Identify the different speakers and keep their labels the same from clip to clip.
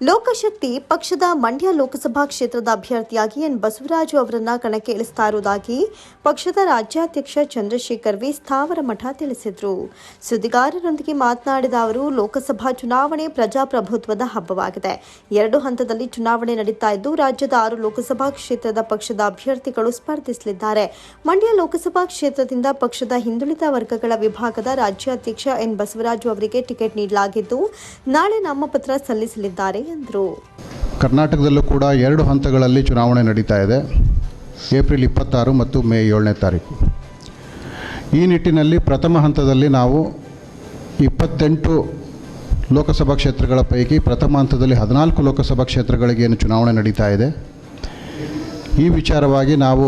Speaker 1: ಲೋಕಶಕ್ತಿ ಪಕ್ಷದ ಮಂಡ್ಯ ಲೋಕಸಭಾ ಕ್ಷೇತ್ರದ ಅಭ್ಯರ್ಥಿಯಾಗಿ ಎನ್ ಬಸವರಾಜು ಅವರನ್ನ ಕಣಕ್ಕೆ ಇಳಿಸ್ತಾ ಇರುವುದಾಗಿ ಪಕ್ಷದ ರಾಜ್ಯಾಧ್ಯಕ್ಷ ಚಂದ್ರಶೇಖರ್ ವಿ ಸ್ಥಾವರ ಮಠ ತಿಳಿಸಿದರು. ಸುದ್ದಿಗಾರರೊಂದಿಗೆ ಮಾತನಾಡಿದ ಅವರು, ಲೋಕಸಭಾ ಚುನಾವಣೆ ಪ್ರಜಾಪ್ರಭುತ್ವದ ಹಬ್ಬವಾಗಿದೆ. ಎರಡು ಹಂತದಲ್ಲಿ ಚುನಾವಣೆ ನಡೀತಾ ಇದ್ದು, ರಾಜ್ಯದ ಆರು ಲೋಕಸಭಾ ಕ್ಷೇತ್ರದ ಪಕ್ಷದ ಅಭ್ಯರ್ಥಿಗಳು ಸ್ಪರ್ಧಿಸಲಿದ್ದಾರೆ. ಮಂಡ್ಯ ಲೋಕಸಭಾ ಕ್ಷೇತ್ರದಿಂದ ಪಕ್ಷದ ಹಿಂದುಳಿದ ವರ್ಗಗಳ ವಿಭಾಗದ ರಾಜ್ಯಾಧ್ಯಕ್ಷ ಎನ್ ಬಸವರಾಜು ಅವರಿಗೆ ಟಿಕೆಟ್ ನೀಡಲಾಗಿದ್ದು, ನಾಳೆ ನಾಮಪತ್ರ ಸಲ್ಲಿಸಲಿದ್ದಾರೆ. ಎಂದರು.
Speaker 2: ಕರ್ನಾಟಕದಲ್ಲೂ ಕೂಡ ಎರಡು ಹಂತಗಳಲ್ಲಿ ಚುನಾವಣೆ ನಡೀತಾ ಇದೆ. ಏಪ್ರಿಲ್ ಇಪ್ಪತ್ತಾರು ಮತ್ತು ಮೇ ಏಳನೇ ತಾರೀಕು. ಈ ನಿಟ್ಟಿನಲ್ಲಿ ಪ್ರಥಮ ಹಂತದಲ್ಲಿ ನಾವು ಇಪ್ಪತ್ತೆಂಟು ಲೋಕಸಭಾ ಕ್ಷೇತ್ರಗಳ ಪೈಕಿ ಪ್ರಥಮ ಹಂತದಲ್ಲಿ ಹದಿನಾಲ್ಕು ಲೋಕಸಭಾ ಕ್ಷೇತ್ರಗಳಿಗೆ ಏನು ಚುನಾವಣೆ ನಡೀತಾ ಇದೆ. ಈ ವಿಚಾರವಾಗಿ ನಾವು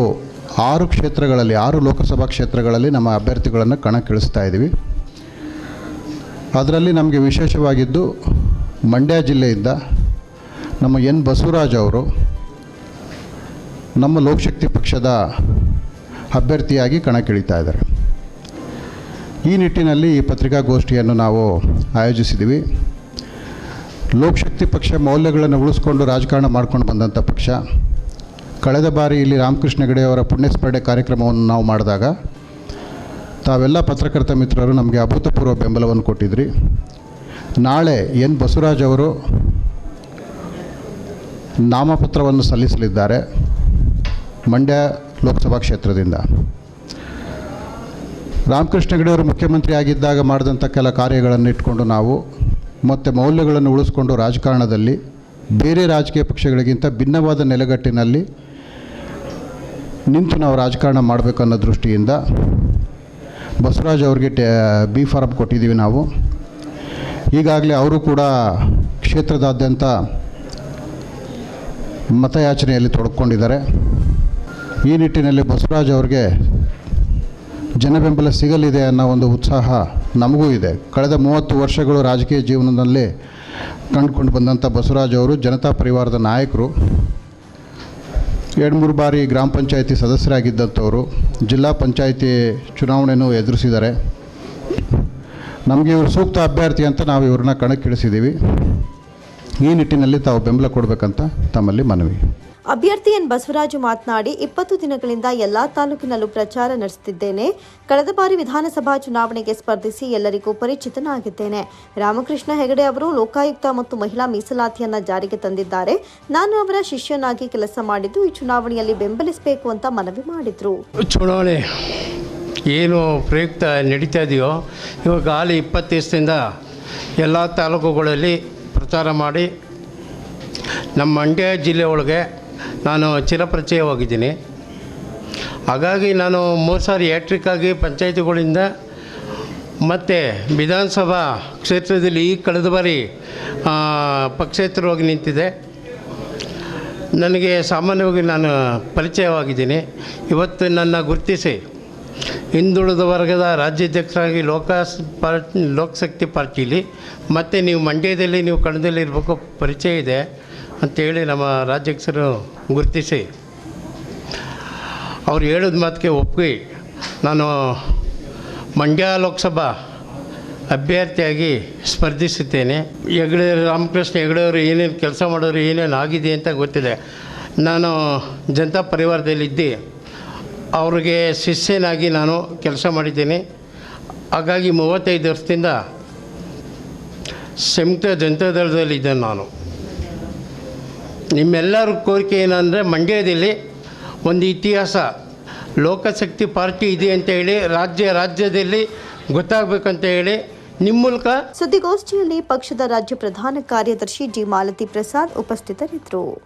Speaker 2: ಆರು ಕ್ಷೇತ್ರಗಳಲ್ಲಿ, ಆರು ಲೋಕಸಭಾ ಕ್ಷೇತ್ರಗಳಲ್ಲಿ ನಮ್ಮ ಅಭ್ಯರ್ಥಿಗಳನ್ನು ಕಣಕ್ಕಿಳಿಸ್ತಾ ಇದ್ದೀವಿ. ಅದರಲ್ಲಿ ನಮಗೆ ವಿಶೇಷವಾಗಿದ್ದು ಮಂಡ್ಯ ಜಿಲ್ಲೆಯಿಂದ ನಮ್ಮ ಎನ್ ಬಸವರಾಜ್ ಅವರು ನಮ್ಮ ಲೋಕಶಕ್ತಿ ಪಕ್ಷದ ಅಭ್ಯರ್ಥಿಯಾಗಿ ಕಣಕ್ಕಿಳಿತಾ ಇದ್ದಾರೆ. ಈ ನಿಟ್ಟಿನಲ್ಲಿ ಈ ಪತ್ರಿಕಾಗೋಷ್ಠಿಯನ್ನು ನಾವು ಆಯೋಜಿಸಿದ್ದೀವಿ. ಲೋಕಶಕ್ತಿ ಪಕ್ಷ ಮೌಲ್ಯಗಳನ್ನು ಉಳಿಸ್ಕೊಂಡು ರಾಜಕಾರಣ ಮಾಡ್ಕೊಂಡು ಬಂದಂಥ ಪಕ್ಷ. ಕಳೆದ ಬಾರಿ ಇಲ್ಲಿ ರಾಮಕೃಷ್ಣ ಹೆಗಡೆ ಅವರ ಪುಣ್ಯಸ್ಮರಣೆ ಕಾರ್ಯಕ್ರಮವನ್ನು ನಾವು ಮಾಡಿದಾಗ ತಾವೆಲ್ಲ ಪತ್ರಕರ್ತ ಮಿತ್ರರು ನಮಗೆ ಅಭೂತಪೂರ್ವ ಬೆಂಬಲವನ್ನು ಕೊಟ್ಟಿದ್ರಿ. ನಾಳೆ ಎನ್ ಬಸವರಾಜ್ ಅವರು ನಾಮಪತ್ರವನ್ನು ಸಲ್ಲಿಸಲಿದ್ದಾರೆ ಮಂಡ್ಯ ಲೋಕಸಭಾ ಕ್ಷೇತ್ರದಿಂದ. ರಾಮಕೃಷ್ಣ ಹೆಗಡೆ ಅವರು ಮುಖ್ಯಮಂತ್ರಿ ಆಗಿದ್ದಾಗ ಮಾಡಿದಂಥ ಕೆಲ ಕಾರ್ಯಗಳನ್ನು ಇಟ್ಕೊಂಡು ನಾವು ಮತ್ತು ಮೌಲ್ಯಗಳನ್ನು ಉಳಿಸ್ಕೊಂಡು ರಾಜಕಾರಣದಲ್ಲಿ ಬೇರೆ ರಾಜಕೀಯ ಪಕ್ಷಗಳಿಗಿಂತ ಭಿನ್ನವಾದ ನೆಲೆಗಟ್ಟಿನಲ್ಲಿ ನಿಂತು ನಾವು ರಾಜಕಾರಣ ಮಾಡಬೇಕು ಅನ್ನೋ ದೃಷ್ಟಿಯಿಂದ ಬಸವರಾಜ್ ಅವ್ರಿಗೆ ಟೆ, ಬಿ ಫಾರಂ ಕೊಟ್ಟಿದ್ದೀವಿ ನಾವು. ಈಗಾಗಲೇ ಅವರು ಕೂಡ ಕ್ಷೇತ್ರದಾದ್ಯಂತ ಮತಯಾಚನೆಯಲ್ಲಿ ತೊಡಕೊಂಡಿದ್ದಾರೆ. ಈ ನಿಟ್ಟಿನಲ್ಲಿ ಬಸವರಾಜ್ ಅವ್ರಿಗೆ ಜನಬೆಂಬಲ ಸಿಗಲಿದೆ ಅನ್ನೋ ಒಂದು ಉತ್ಸಾಹ ನಮಗೂ ಇದೆ. ಕಳೆದ ಮೂವತ್ತು ವರ್ಷಗಳು ರಾಜಕೀಯ ಜೀವನದಲ್ಲಿ ಕಂಡುಕೊಂಡು ಬಂದಂಥ ಬಸವರಾಜ್ ಅವರು ಜನತಾ ಪರಿವಾರದ ನಾಯಕರು, ಎರಡು ಮೂರು ಬಾರಿ ಗ್ರಾಮ ಪಂಚಾಯಿತಿ ಸದಸ್ಯರಾಗಿದ್ದಂಥವರು, ಜಿಲ್ಲಾ ಪಂಚಾಯಿತಿ ಚುನಾವಣೆಯನ್ನು ಎದುರಿಸಿದ್ದಾರೆ. ನಮಗೆ ಇವರು ಸೂಕ್ತ ಅಭ್ಯರ್ಥಿ ಅಂತ ನಾವು ಇವ್ರನ್ನ ಕಣಕ್ಕಿಳಿಸಿದ್ದೀವಿ ಈ ನಿಟ್ಟಿನಲ್ಲಿ ತಾವು ಬೆಂಬಲ ಕೊಡಬೇಕಂತ ತಮ್ಮಲ್ಲಿ ಮನವಿ.
Speaker 1: ಅಭ್ಯರ್ಥಿ ಎನ್ ಬಸವರಾಜು ಮಾತನಾಡಿ ಇಪ್ಪತ್ತು ದಿನಗಳಿಂದ ಎಲ್ಲಾ ತಾಲೂಕಿನಲ್ಲೂ ಪ್ರಚಾರ ನಡೆಸುತ್ತಿದ್ದೇನೆ. ಕಳೆದ ಬಾರಿ ವಿಧಾನಸಭಾ ಚುನಾವಣೆಗೆ ಸ್ಪರ್ಧಿಸಿ ಎಲ್ಲರಿಗೂ ಪರಿಚಿತನಾಗಿದ್ದೇನೆ. ರಾಮಕೃಷ್ಣ ಹೆಗಡೆ ಅವರು ಲೋಕಾಯುಕ್ತ ಮತ್ತು ಮಹಿಳಾ ಮೀಸಲಾತಿಯನ್ನ ಜಾರಿಗೆ ತಂದಿದ್ದಾರೆ. ನಾನು ಅವರ ಶಿಷ್ಯನಾಗಿ ಕೆಲಸ ಮಾಡಿದ್ದು ಈ ಚುನಾವಣೆಯಲ್ಲಿ ಬೆಂಬಲಿಸಬೇಕು ಅಂತ ಮನವಿ ಮಾಡಿದ್ರು.
Speaker 3: ಚುನಾವಣೆ ಏನು ಪ್ರಯುಕ್ತ ನಡೀತಾ ಇದೆಯೋ, ಇವಾಗ ಹಾಲಿ ಇಪ್ಪತ್ತು ದಿವಸದಿಂದ ಎಲ್ಲ ತಾಲೂಕುಗಳಲ್ಲಿ ಪ್ರಚಾರ ಮಾಡಿ, ನಮ್ಮ ಮಂಡ್ಯ ಜಿಲ್ಲೆ ಒಳಗೆ ನಾನು ಚಿರಪರಿಚಯವಾಗಿದ್ದೀನಿ. ಹಾಗಾಗಿ ನಾನು ಮೂರು ಸಾರಿ ಆಗಿ ಪಂಚಾಯಿತಿಗಳಿಂದ ಮತ್ತು ವಿಧಾನಸಭಾ ಕ್ಷೇತ್ರದಲ್ಲಿ ಈ ಕಳೆದ ಬಾರಿ ಪಕ್ಷೇತರವಾಗಿ ನಿಂತಿದೆ ನನಗೆ ಸಾಮಾನ್ಯವಾಗಿ ನಾನು ಪರಿಚಯವಾಗಿದ್ದೀನಿ. ಇವತ್ತು ನನ್ನ ಗುರುತಿಸಿ ಹಿಂದುಳಿದ ವರ್ಗದ ರಾಜ್ಯಾಧ್ಯಕ್ಷರಾಗಿ ಲೋಕ ಪಾರ್ ಲೋಕಶಕ್ತಿ ಪಾರ್ಟಿಲಿ, ಮತ್ತು ನೀವು ಮಂಡ್ಯದಲ್ಲಿ, ನೀವು ಕಣದಲ್ಲಿ ಇರಬೇಕು, ಪರಿಚಯ ಇದೆ ಅಂತೇಳಿ ನಮ್ಮ ರಾಜ್ಯಾಧ್ಯಕ್ಷರು ಗುರುತಿಸಿ. ಅವ್ರು ಹೇಳಿದ ಮಾತಿಗೆ ಒಪ್ಪಿ, ನಾನು ಮಂಡ್ಯ ಲೋಕಸಭಾ ಅಭ್ಯರ್ಥಿಯಾಗಿ ಸ್ಪರ್ಧಿಸುತ್ತೇನೆ. ಹೆಗಡೆ, ರಾಮಕೃಷ್ಣ ಹೆಗಡೆಯವರು ಏನೇನು ಕೆಲಸ ಮಾಡೋರು ಏನೇನು ಆಗಿದೆ ಅಂತ ಗೊತ್ತಿದೆ. ನಾನು ಜನತಾ ಪರಿವಾರದಲ್ಲಿದ್ದು. ಅವ್ರಿಗೆ ಶಿಷ್ಯನಾಗಿ ನಾನು ಕೆಲಸ ಮಾಡಿದ್ದೀನಿ. ಹಾಗಾಗಿ ಮೂವತ್ತೈದು ವರ್ಷದಿಂದ ಸಂಯುಕ್ತ ಜನತಾದಳದಲ್ಲಿದ್ದೆ ನಾನು. ನಿಮ್ಮೆಲ್ಲರ ಕೋರಿಕೆ ಏನಂದರೆ ಮಂಡ್ಯದಲ್ಲಿ ಒಂದು ಇತಿಹಾಸ, ಲೋಕಶಕ್ತಿ ಪಾರ್ಟಿ ಇದೆ ಅಂತ ಹೇಳಿ, ರಾಜ್ಯ ರಾಜ್ಯದಲ್ಲಿ ಗೊತ್ತಾಗಬೇಕಂತ ಹೇಳಿ ನಿಮ್ಮ ಮೂಲಕ
Speaker 1: ಸುದ್ದಿಗೋಷ್ಠಿಯಲ್ಲಿ ಪಕ್ಷದ ರಾಜ್ಯ ಪ್ರಧಾನ ಕಾರ್ಯದರ್ಶಿ ಜಿ ಮಾಲತಿ ಪ್ರಸಾದ್ ಉಪಸ್ಥಿತರಿದ್ದರು.